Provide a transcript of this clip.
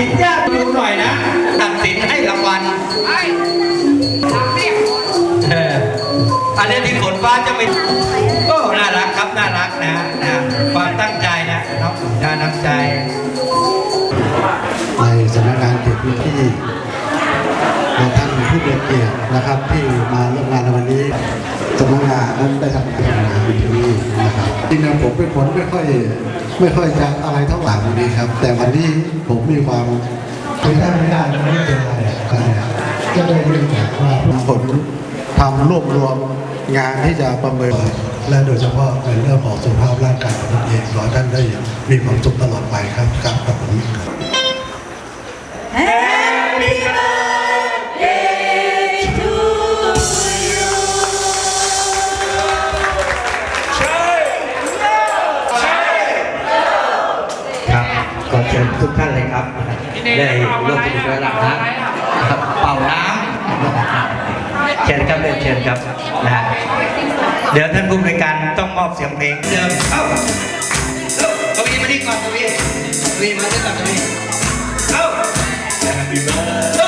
สินยาติดูหน่อยนะตัดสินให้รางวัลเอออันนี้ที่ฝนฟ้าจะไปก็น่ารักครับน่ารักนะนะความตั้งใจนะน้องน่าน้ำใจในสำนักงานเขตพื้นที่ท่านผู้เรียนเกียรตินะครับ ที่มาร่วมงานในวันนี้สำนักงานนั้นได้ทำการทำงานที่นี่นะครับจริงๆผมเป็นคนไม่ค่อย ไม่ค่อยจะอะไรเท่าไหร่วันนี้ครับ แต่วันนี้ผมมีความไม่ได้ไม่ได้ไม่เป็นไรก็ได้เรื่องจากว่าผลทำรวบรวมงานที่จะประเมินและโดยเฉพาะในเรื่องของสุขภาพร่างกายของตนเองขอยท่านได้มีความสุขตลอด ครับก็เชิญทุกท่านเลยครับ ได้ร่วมสนุกแล้วนะครับเป่าน้ำเชิญครับเรียเชิญครับนะฮะเดี๋ยวท่านผู้บริการต้องมอบเสียงเพลงเดิมเข้าเอ้าตวีมาดีก่อนตวีตวีมาด้วยกันตวีเอ้า Happy birthday